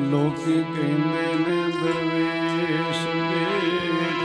ਲੋਕੀ ਕਹਿੰਦੇ ਨੇ ਦਰਵੇਸ਼ ਦੇਖ